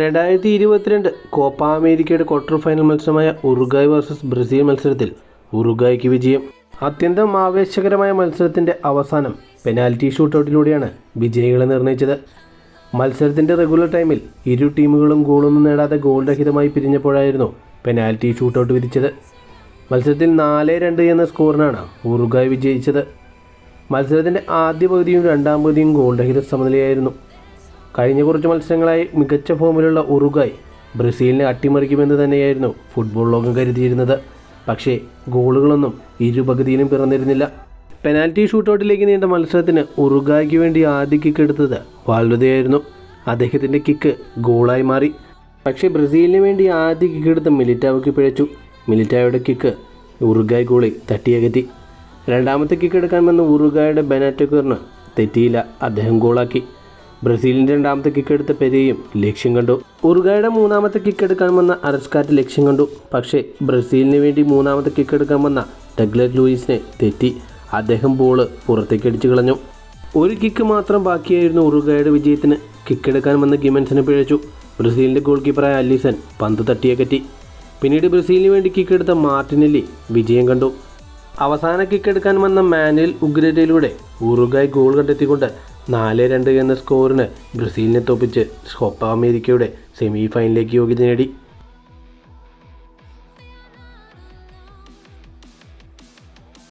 രണ്ടായിരത്തി ഇരുപത്തിരണ്ട് കോപ്പ അമേരിക്കയുടെ ക്വാർട്ടർ ഫൈനൽ മത്സരമായ ഉറുഗായ് വേഴ്സസ് ബ്രസീൽ മത്സരത്തിൽ ഉറുഗായ്ക്ക് വിജയം. അത്യന്തം ആവേശകരമായ മത്സരത്തിന്റെ അവസാനം പെനാൽറ്റി ഷൂട്ടൗട്ടിലൂടെയാണ് വിജയികളെ നിർണയിച്ചത്. മത്സരത്തിന്റെ റെഗുലർ ടൈമിൽ ഇരു ടീമുകളും ഗോളൊന്നും നേടാതെ ഗോൾ രഹിതമായി പിരിഞ്ഞപ്പോഴായിരുന്നു പെനാൽറ്റി ഷൂട്ടൗട്ട് വിധിച്ചത്. മത്സരത്തിൽ നാല് രണ്ട് എന്ന സ്കോറിനാണ് ഉറുഗായ് വിജയിച്ചത്. മത്സരത്തിന്റെ ആദ്യ പകുതിയും രണ്ടാം പകുതിയും ഗോൾ രഹിത സമനിലയായിരുന്നു. കഴിഞ്ഞ കുറച്ച് മത്സരങ്ങളായി മികച്ച ഫോമിലുള്ള ഉറുഗായ് ബ്രസീലിനെ അട്ടിമറിക്കുമെന്ന് തന്നെയായിരുന്നു ഫുട്ബോൾ ലോകം കരുതിയിരുന്നത്. പക്ഷേ ഗോളുകളൊന്നും ഇരുപകുതിയിലും പിറന്നിരുന്നില്ല. പെനാൽറ്റി ഷൂട്ടൗട്ടിലേക്ക് നീണ്ട മത്സരത്തിന് ഉറുഗായ്ക്ക് വേണ്ടി ആദ്യ കിക്ക് എടുത്തത് വാൽവതയായിരുന്നു. അദ്ദേഹത്തിന്റെ കിക്ക് ഗോളായി മാറി. പക്ഷേ ബ്രസീലിന് വേണ്ടി ആദ്യ കിക്ക് എടുത്ത മിലിറ്റാവയ്ക്ക് പിഴച്ചു. മിലിറ്റായുടെ കിക്ക് ഉറുഗായ് ഗോളി തട്ടിയകറ്റി. രണ്ടാമത്തെ കിക്ക് എടുക്കാൻ വന്ന ഉറുഗായുടെ ബെനാറ്റോക്കറിന് തെറ്റിയില്ല. അദ്ദേഹം ഗോളാക്കി. ബ്രസീലിന്റെ രണ്ടാമത്തെ കിക്ക് എടുത്ത പെരെയും ലക്ഷ്യം കണ്ടു. ഉറുഗായുടെ മൂന്നാമത്തെ കിക്ക് എടുക്കാൻ വന്ന അരസ്കാറ്റ് ലക്ഷ്യം കണ്ടു. പക്ഷേ ബ്രസീലിന് വേണ്ടി മൂന്നാമത്തെ കിക്ക് എടുക്കാൻ വന്ന ഡഗ്ലറ്റ് ലൂയിസിനെ തെറ്റി. അദ്ദേഹം ബോൾ പുറത്തേക്ക് അടിച്ചു കളഞ്ഞു. ഒരു കിക്ക് മാത്രം ബാക്കിയായിരുന്നു ഉറുഗായുടെ വിജയത്തിന്. കിക്ക് എടുക്കാൻ വന്ന ഗിമൻസിനെ പിഴച്ചു. ബ്രസീലിന്റെ ഗോൾ കീപ്പറായ അല്ലീസൺ പന്ത് തട്ടിയകറ്റി പിന്നീട് ബ്രസീലിന് വേണ്ടി കിക്ക് എടുത്ത മാർട്ടിനെല്ലി വിജയം കണ്ടു. അവസാന കിക്ക് എടുക്കാൻ വന്ന മാനുവൽ ഉഗ്രതയിലൂടെ ഉറുഗായ് ഗോൾ കണ്ടെത്തിക്കൊണ്ട് നാല് രണ്ട് എന്ന സ്കോറിന് ബ്രസീലിനെ തോപ്പിച്ച് കോപ്പ അമേരിക്കയുടെ സെമി ഫൈനലിലേക്ക് യോഗ്യത നേടി.